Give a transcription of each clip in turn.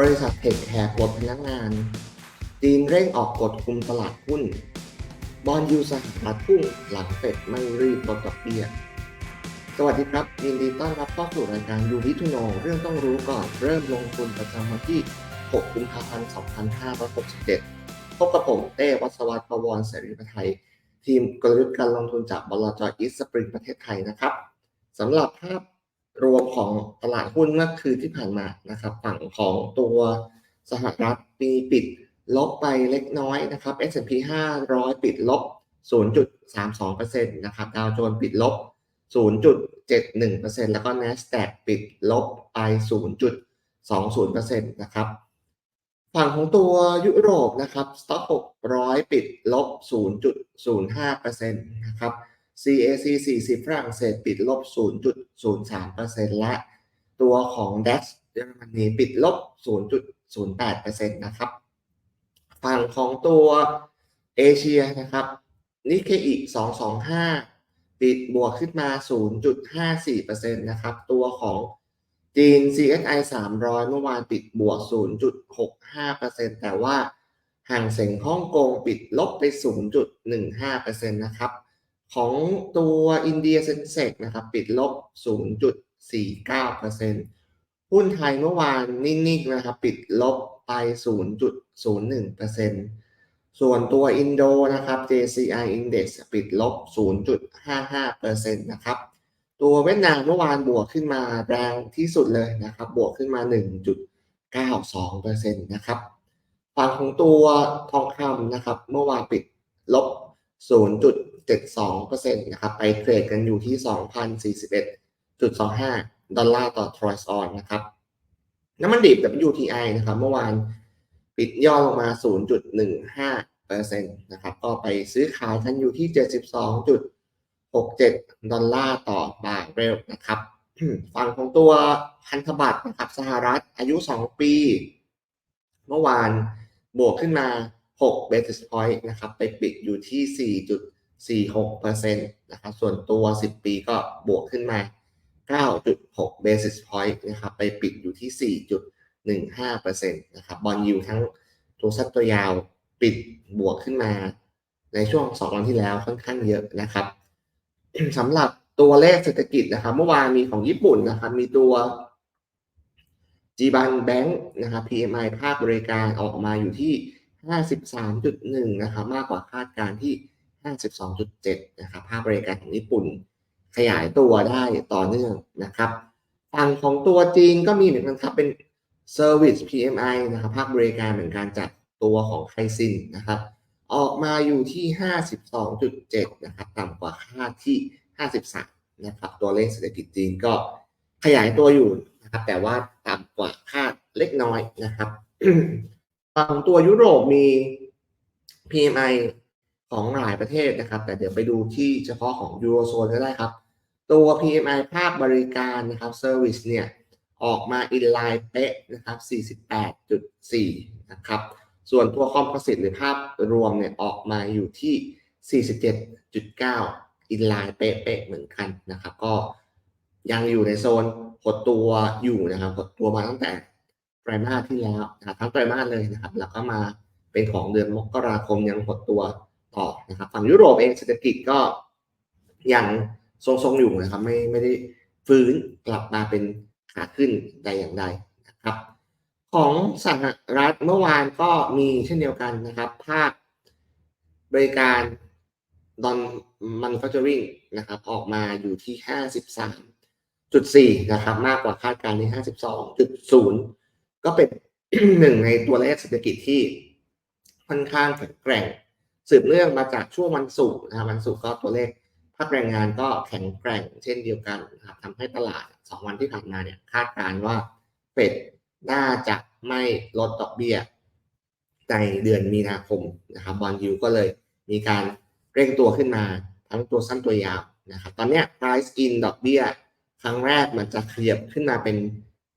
บริษัทเทคแคร์ปลดพนักงานจีนเร่งออกกฎคุมตลาดหุ้น บอลยูสหรัฐพุ่งหลังเฟดไม่รีบลดดอกเบี้ย สวัสดีครับยินดีต้อนรับเข้าสู่รายการยูวิทูโนเรื่องต้องรู้ก่อนเริ่มลงทุนประจำวันที่ 6 กุมภาพันธ์ 2567 พบกับผมเต้วัศวัตรประวรเสรีประไทย ทีมกลยุทธ์การลงทุนจากบลจอีสสปริงประเทศไทยนะครับสำหรับภาพ รวมของตลาดหุ้นเมื่อคืนที่ผ่านมานะครับ ฝั่งของตัวสหรัฐมีปิดลบไปเล็กน้อยนะครับ S&P 500 ปิดลบ 0.32%นะครับดาวโจนส์ปิดลบ 0.71%แล้วก็ NASDAQ ปิดลบไป 0.20%นะครับฝั่งของตัวยุโรปนะครับสต็อก600 ปิดลบ 0.05%นะครับ CAC 40 ฝรั่งเศสปิดลบ 0.03%และตัวของ DAX เยอรมนีปิดลบ 0.08%นะครับ ฝั่งของตัวเอเชียนะครับนิเคอิ225 ปิดบวกขึ้นมา 0.54%นะครับ ตัวของจีน CSI 300 เมื่อวานปิดบวก 0.65%แต่ว่าห่างเส็งฮ่องกงปิดลบไป 0.15%นะครับ ของตัวอินเดียเซนเซกนะครับ ปิดลบ 0.49%หุ้นไทยเมื่อวานนิ่งๆนะครับ ปิดลบไป 0.01%ส่วนตัวอินโดนะครับ JCI Index ปิดลบ 0.55%นะครับตัวเวียดนามเมื่อวานบวกขึ้นมาแรงที่สุดเลยนะครับ บวกขึ้นมา 1.92%นะครับฝั่งของตัวทองคำนะครับ เมื่อวานปิดลบ 0.72%นะครับไปเทรดกันอยู่ที่ 2,041.25 ดอลลาร์ต่อทรอยส์ออนนะครับน้ำมันดิบ WTI นะครับเมื่อวานปิดย่อลงมา 0.15%นะครับก็ไปซื้อขายกันอยู่ที่ 72.67 ดอลลาร์ต่อบาร์เรลนะครับฝั่งของตัวพันธบัตรนะครับสหรัฐอายุ 2 ปี เมื่อวานบวกขึ้นมา 6 basis point นะครับ ไปปิดอยู่ที่ 46%นะครับ ส่วนตัว 10 ปีก็บวกขึ้นมา 9.6 basis point นะครับ ไปปิดอยู่ที่ 4.15%นะครับบอลยูทั้งตัวสั้นตัวยาวปิดบวกขึ้นมาในช่วง 2 วันที่แล้วค่อนข้างเยอะนะครับสำหรับตัวเลขเศรษฐกิจนะครับ เมื่อวานมีของญี่ปุ่นนะครับ มีตัว g b a n Bank นะครับ PMI ภาคบริการออกมาอยู่ที่ 53.1 นะครับ มากกว่าคาดการที่ 52.7 นะครับ ภาคบริการของญี่ปุ่น ขยายตัวได้ต่อเนื่องนะครับ ฝั่งของตัวจีนก็มีเหมือนกันครับ เป็น Service PMI นะครับ ภาคบริการเหมือนกันจากตัวของไคซินนะครับ ออกมาอยู่ที่ 52.7 นะครับ ต่ำกว่าค่าที่ 53 นะครับ ตัวเลขเศรษฐกิจจีนก็ขยายตัวอยู่นะครับ แต่ว่าต่ำกว่าคาดเล็กน้อยนะครับฝั่งตัวยุโรปมี PMI ของหลายประเทศนะครับ แต่เดี๋ยวไปดูที่เฉพาะของยูโรโซนก็ได้ครับ ตัว PMI ภาคบริการนะครับ Service เนี่ยออกมาอินไลน์เป๊ะนะครับ 48.4 นะครับ ส่วนตัวคอมโพสิตหรือภาพรวมเนี่ยออกมาอยู่ที่ 47.9 อินไลน์เป๊ะๆเหมือนกันนะครับ ก็ยังอยู่ในโซนหดตัวอยู่นะครับหดตัวมาตั้งแต่ไตรมาสที่แล้วนะทั้งไตรมาสเลยนะครับ แล้วก็มาเป็นของเดือนมกราคมยังหดตัว ต่อนะครับฝั่งยุโรปเองเศรษฐกิจก็ยังทรงๆอยู่นะครับไม่ไม่ได้ฟื้นกลับมาเป็นขาขึ้นใดอย่างใดนะครับ ของสหรัฐเมื่อวานก็มีเช่นเดียวกันนะครับ ภาคบริการดอนมันฟั c จ u ริงนะครับออกมาอยู่ที่ 53.4 นะครับมากกว่าคาดการณ์ที่ 52.0 ก็เป็นหนึ่งในตัวเลขเศรษฐกิจที่ค่อนข้างแข็งแกร่ง สืบเนื่องมาจากช่วงวันศุกร์นะครับวันศุกร์ก็ตัวเลขภาคแรงงานก็แข็งแกร่งเช่นเดียวกันนะครับทำให้ตลาด 2 วันที่ผ่านมาเนี่ยคาดการณ์ว่าเฟดน่าจะไม่ลดดอกเบี้ยในเดือนมีนาคมนะครับบอลยูก็เลยมีการเร่งตัวขึ้นมาทั้งตัวสั้นตัวยาวนะครับตอนนี้ price in ดอกเบี้ยครั้งแรกมันจะขยับขึ้นมาเป็น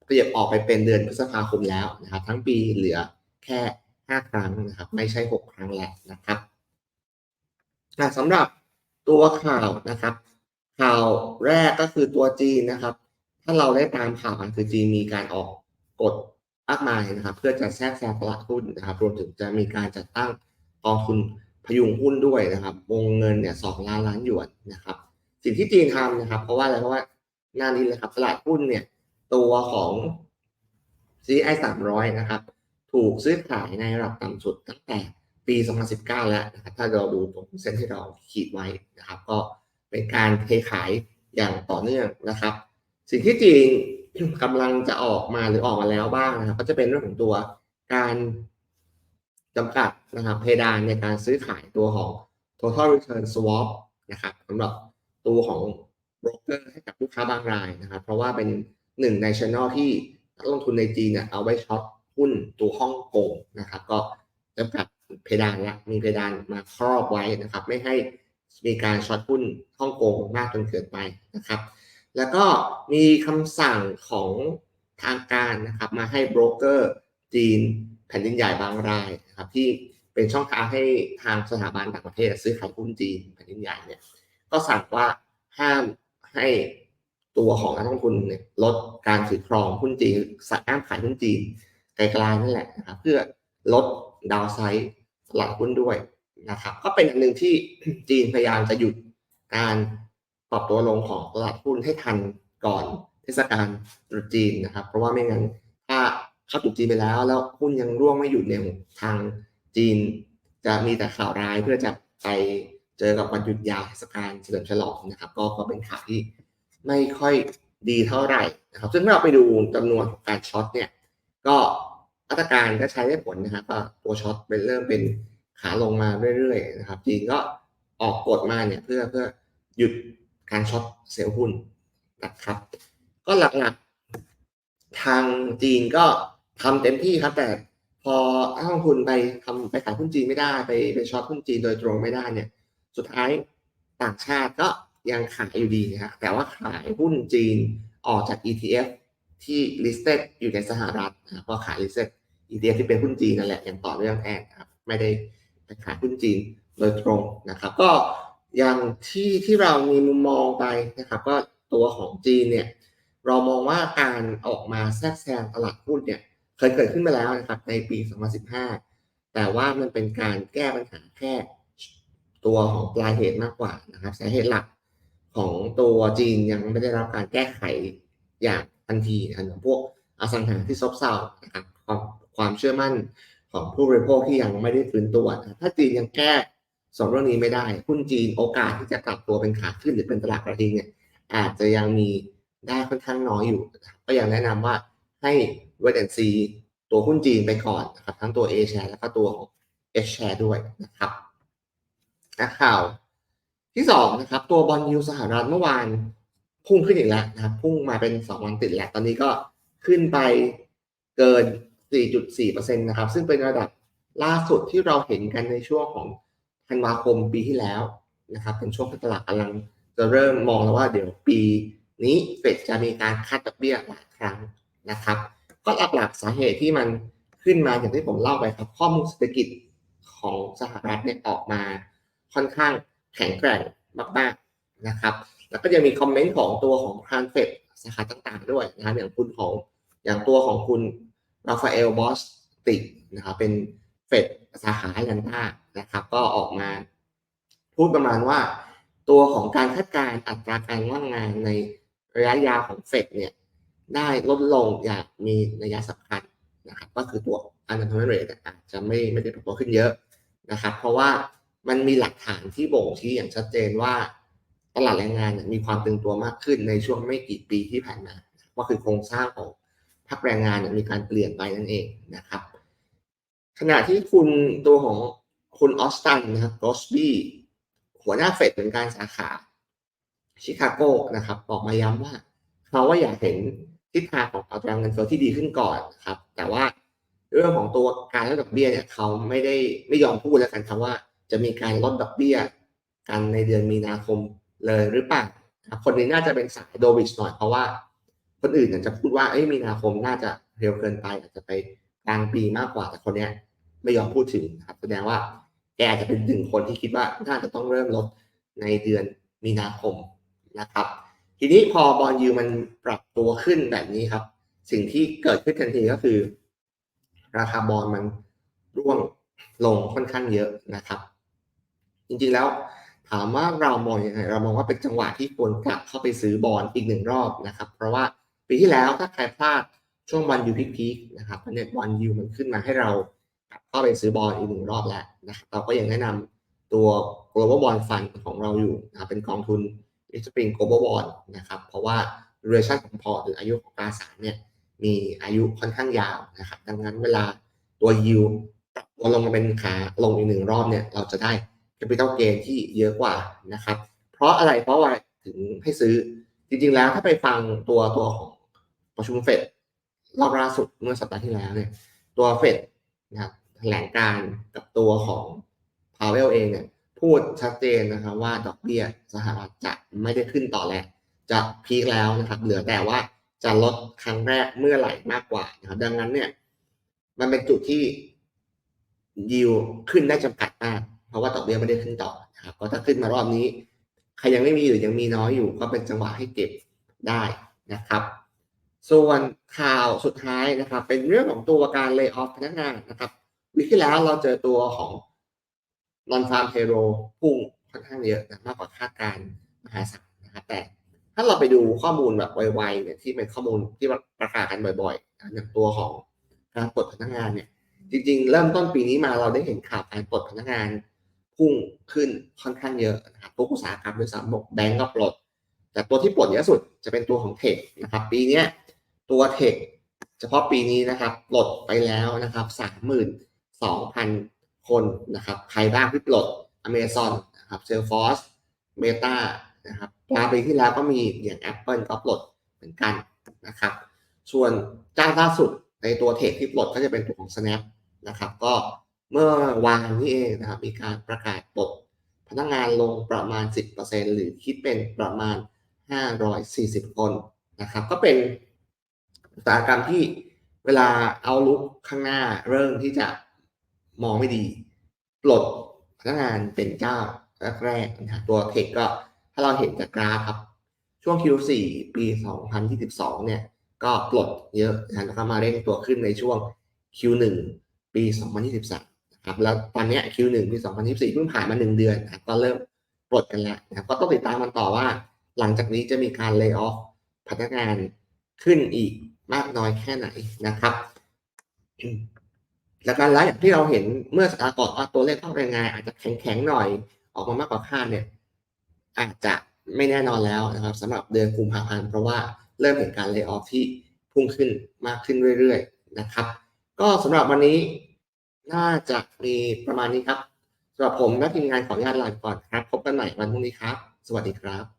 ขยับออกไปเป็นเดือนพฤษภาคมแล้วนะครับทั้งปีเหลือแค่ 5 ครั้งนะครับไม่ใช่ 6 ครั้งแล้วนะครับ สำหรับตัวข่าวนะครับ ข่าวแรกก็คือตัวจีนนะครับ ถ้าเราได้ตามข่าวกันคือจีนมีการออกกฎมากมายนะครับ เพื่อจะแทรกแซงตลาดหุ้นนะครับ รวมถึงจะมีการจัดตั้งกองทุนพยุงหุ้นด้วยนะครับ วงเงินเนี่ยสองล้านล้านหยวนนะครับ สิ่งที่จีนทำนะครับ เพราะว่าอะไรเพราะว่าหน้านี้เลยครับตลาดหุ้นเนี่ย ตัวของ CI 300 นะครับ ถูกซื้อขายในระดับต่ำสุดตั้งแต่ ปี 2019 แล้วนะครับถ้าเราดูตรงเส้นที่เราขีดไว้นะครับก็เป็นการเทขายอย่างต่อเนื่องนะครับ สิ่งที่จีนกำลังจะออกมาหรือออกมาแล้วบ้างนะครับ ก็จะเป็นเรื่องของตัวการจำกัดนะครับเพดานในการซื้อขายตัวของ total return swap นะครับสำหรับตัวของโบรกเกอร์ให้กับลูกค้าบางรายนะครับ เพราะว่าเป็นหนึ่งในช anel ที่นักลงทุนในจีนเนี่ยเอาไว้ช็อตหุ้นตัวฮ่องกงนะครับ ก็จำกัด เพดานละมีเพดานมาครอบไว้นะครับ ไม่ให้มีการช็อตหุ้นฮ่องกงมากจนเกินไปนะครับ แล้วก็มีคำสั่งของทางการนะครับมาให้โบรกเกอร์จีนแผ่นดินใหญ่บางรายนะครับที่เป็นช่องทางให้ทางสถาบันต่างประเทศ ซื้อขายหุ้นจีนแผ่นดินใหญ่เนี่ยก็สั่งว่าห้ามให้ตัวของนักลงทุนเนี่ยลดการถือครองหุ้นจีนสั่งห้ามขายหุ้นจีนไกลๆนั่นแหละนะครับเพื่อลดดาวไซด์ ตลาดหุ้นด้วยนะครับ ก็เป็นอันหนึ่งที่จีนพยายามจะหยุดการปรับตัวลงของตลาดหุ้นให้ทันก่อนเทศกาลตรุษจีนนะครับ เพราะว่าไม่งั้นถ้าเข้าตรุษจีนไปแล้ว แล้วหุ้นยังร่วงไม่หยุดเนี่ยทางจีนจะมีแต่ข่าวร้ายเพื่อจะไปเจอกับวันหยุดยาวเทศกาลเฉลิมฉลองนะครับ ก็ก็เป็นข่าวที่ไม่ค่อยดีเท่าไหร่นะครับ ซึ่งเมื่อเราไปดูจำนวนการช็อตเนี่ย ก็ มาตรการก็ใช้ได้ผลนะครับก็ตัวช็อตเป็นเริ่มเป็นขาลงมาเรื่อยๆนะครับจีนก็ออกกฎมาเนี่ยเพื่อเพื่อหยุดการช็อตเซลล์หุ้นนะครับ ก็หลักๆทางจีนก็ทำเต็มที่ครับ แต่พอนักลงทุนไปทำไปขายหุ้นจีนไม่ได้ไปไปช็อตหุ้นจีนโดยตรงไม่ได้เนี่ย สุดท้ายต่างชาติก็ยังขายอยู่ดีนะครับแต่ว่าขายหุ้นจีนออกจาก ETF ที่ listed อยู่ในสหรัฐนะครับก็ขาย listed ETF ที่เป็นหุ้นจีนนั่นแหละอย่างต่อเนื่องแทนครับไม่ได้ไปขายหุ้นจีนโดยตรงนะครับ ก็อย่างที่ที่เรามีมุมมองไปนะครับ ก็ตัวของจีนเนี่ยเรามองว่าการออกมาแทรกแซงตลาดหุ้นเนี่ยเคยเกิดขึ้นมาแล้วนะครับในปี 2015 แต่ว่ามันเป็นการแก้ปัญหาแค่ตัวของปลายเหตุมากกว่านะครับสาเหตุหลักของตัวจีนยังไม่ได้รับการแก้ไขอย่างทันทีนะครับองพวกอสังหาที่ซบเซานะครับ ความเชื่อมั่นของผู้บริโภคที่ยังไม่ได้ฟื้นตัว ถ้าจีนยังแก้สองเรื่องนี้ไม่ได้หุ้นจีนโอกาสที่จะกลับตัวเป็นขาขึ้นหรือเป็นตลาดกระทิงเนี่ยอาจจะยังมีได้ค่อนข้างน้อยอยู่ ก็ยังแนะนำว่าให้ wait and see ตัวหุ้นจีนไปก่อนนะครับทั้งตัว A share แล้วก็ตัว H share ด้วยนะครับนะข่าวที่สองนะครับตัวบอลยูสหรัฐเมื่อวานพุ่งขึ้นอีกแล้วนะครับพุ่งมาเป็นสองวันติดแล้วตอนนี้ก็ขึ้นไปเกิน 4.4%นะครับ ซึ่งเป็นระดับล่าสุดที่เราเห็นกันในช่วงของธันวาคมปีที่แล้วนะครับ เป็นช่วงที่ตลาดกำลังจะเริ่มมองแล้วว่าเดี๋ยวปีนี้เฟดจะมีการคัดดอกเบี้ยหลายครั้งนะครับ ก็หลักๆสาเหตุที่มันขึ้นมาอย่างที่ผมเล่าไปครับ ข้อมูลเศรษฐกิจของสหรัฐเนี่ยออกมาค่อนข้างแข็งแกร่งมากๆนะครับ แล้วก็ยังมีคอมเมนต์ของตัวของคานเฟดสาขาต่างๆด้วยนะครับอย่างคุณของอย่างตัวของคุณ ราฟาเอลบอสติกนะครับเป็นเฟดสาขาแอตแลนตานะครับ ก็ออกมาพูดประมาณว่า ตัวของการคาดการณ์อัตราการว่างงานในระยะยาวของเฟดเนี่ยได้ลดลงอย่างมีนัยสำคัญนะครับ ก็คือตัว unemployment rate อาจจะไม่ไม่ได้ปรับตัวขึ้นเยอะนะครับ เพราะว่ามันมีหลักฐานที่บ่งชี้อย่างชัดเจนว่าตลาดแรงงานมีความตึงตัวมากขึ้นในช่วงไม่กี่ปีที่ผ่านมา ก็คือโครงสร้างของ ภาคแรงงานมีการเปลี่ยนไปนั่นเองนะครับ ขณะที่คุณตัวของคุณออสตันนะครับโรสบี้หัวหน้าเฟดเป็นการสาขาชิคาโกนะครับบอกมาย้ำว่า เขาว่าอยากเห็นทิศทางของอัตราเงินเฟ้อที่ดีขึ้นก่อนครับ แต่ว่าเรื่องของตัวการลดดอกเบี้ยเนี่ยเขาไม่ได้ไม่ยอมพูดแล้วกันครับว่า จะมีการลดดอกเบี้ยกันในเดือนมีนาคมเลยหรือเปล่าคนนี้น่าจะเป็นสายโดวิชหน่อยเพราะว่า คนอื่นอาจะพูดว่าเอ้ยมีนาคมน่าจะเร็วเกินไป อาจจะไปกลางปีมากกว่าแต่คนนี้ไม่ยอมพูดถึงครับแสดงว่าแกจะเป็นหนึ่งคนที่คิดว่าน่าจะต้องเริ่มลดในเดือนมีนาคมนะครับ ทีนี้พอบอลยูมันปรับตัวขึ้นแบบนี้ครับ สิ่งที่เกิดขึ้นทันทีก็คือ ราคาบอลมันร่วงลงค่อนข้างเยอะนะครับ จริงๆแล้วถามว่าเรามองยังไงเรามองว่าเป็นจังหวะที่ควรกลับเข้าไปซื้อบอลอีกหนึ่งรอบนะครับ เพราะว่า ปีที่แล้วถ้าใครพลาดช่วงวันยูพีคนะครับเนี่ยวันยูมันขึ้นมาให้เรากลับเข้าไปซื้อบอลอีกหนึ่งรอบแล้วนะครับเราก็ยังแนะนำตัว global bond fund ของเราอยู่นะครับเป็นกองทุน Spring global bond นะครับเพราะว่า duration ของพอร์ตหรืออายุของตราสารเนี่ยมีอายุค่อนข้างยาวนะครับดังนั้นเวลาตัว yield ปรับตัวลงมาเป็นขาลงอีกหนึ่งรอบเนี่ยเราจะได้ capital gain ที่เยอะกว่านะครับเพราะอะไรเพราะว่าถึงให้ซื้อจริงๆแล้วถ้าไปฟังตัวตัวของ ประชุมเฟดรอบล่าสุดเมื่อสัปดาห์ที่แล้วเนี่ยตัวเฟดนะครับแถลงการกับตัวของพาวเวลเองเนี่ยพูดชัดเจนนะครับว่าดอกเบี้ยสหรัฐจะไม่ได้ขึ้นต่อแล้ว จะพีคแล้วนะครับเหลือแต่ว่าจะลดครั้งแรกเมื่อไหร่มากกว่านะครับดังนั้นเนี่ยมันเป็นจุดที่ยิวขึ้นได้จำกัดมากเพราะว่าดอกเบี้ยไม่ได้ขึ้นต่อนะครับก็ถ้าขึ้นมารอบนี้ ใครยังไม่มีหรือยังมีน้อยอยู่ ก็เป็นจังหวะให้เก็บได้นะครับ ส่วนข่าวสุดท้ายนะครับ เป็นเรื่องของตัวการเลิกออฟพนักงานนะครับวิกที่แล้วเราเจอตัวของ non farm payroll พุ่งค่อนข้างเยอะนะมากกว่าคาดการณ์มหาศาลนะครับแต่ถ้าเราไปดูข้อมูลแบบไวๆเนี่ยที่เป็นข้อมูลที่ประกาศกันบ่อยๆนะอย่างตัวของการปลดพนักงานเนี่ย จริง ๆ เริ่มต้นปีนี้มาเราได้เห็นข่าวการปลดพนักงานพุ่งขึ้นค่อนข้างเยอะนะครับทุกอุตสาหกรรมด้วยซ้ำบอกแบงก์ก็ปลด แต่ตัวที่ปลดเยอะสุดจะเป็นตัวของเทคนะครับปีนี้ ตัวเทคเฉพาะปีนี้นะครับปลดไปแล้วนะครับสามหมื่นสองพันคนนะครับใครบ้างที่ปลด Amazon นะครับ Salesforce Meta นะครับปลายปีที่แล้วก็มีอย่าง Apple ก็ปลดเหมือนกันนะครับ ส่วนเจ้าล่าสุดในตัวเทคที่ปลดก็จะเป็นตัวของ Snap นะครับ ก็เมื่อวานนี้เองนะครับมีการประกาศปลดพนักงานลงประมาณ 10%หรือคิดเป็นประมาณ 540 คนนะครับ ก็เป็น อุตสาหกรรมที่เวลาเอาลุกข้างหน้าเริ่มที่จะมองไม่ดี ปลดพนักงานเป็นเจ้าแรกๆนะตัวเทคก็ถ้าเราเห็นจากกราฟครับ ช่วง Q4 ปี 2022 เนี่ย ก็ปลดเยอะนะแล้วก็มาเร่งตัวขึ้นในช่วง Q1 ปี 2023 นะครับ แล้วตอนนี้ Q1 ปี 2024 เพิ่งผ่านมา 1 เดือนนะก็เริ่มปลดกันแล้วนะครับ ก็ต้องติดตามมันต่อว่า หลังจากนี้จะมีการเลิกออฟพนักงาน ขึ้นอีกมากน้อยแค่ไหนนะครับ และการไลฟ์อย่างที่เราเห็นเมื่อสัปดาห์ก่อนว่าตัวเลขภาคแรงงานอาจจะแข็งๆหน่อยออกมามากกว่าคาดเนี่ย อาจจะไม่แน่นอนแล้วนะครับสำหรับเดือนกุมภาพันธ์เพราะว่าเริ่มเห็นการเลิกออฟที่พุ่งขึ้นมากขึ้นเรื่อยๆนะครับ ก็สำหรับวันนี้น่าจะมีประมาณนี้ครับสำหรับผมและทีมงานขออนุญาตลาก่อนครับ พบกันใหม่วันพรุ่งนี้ครับ สวัสดีครับ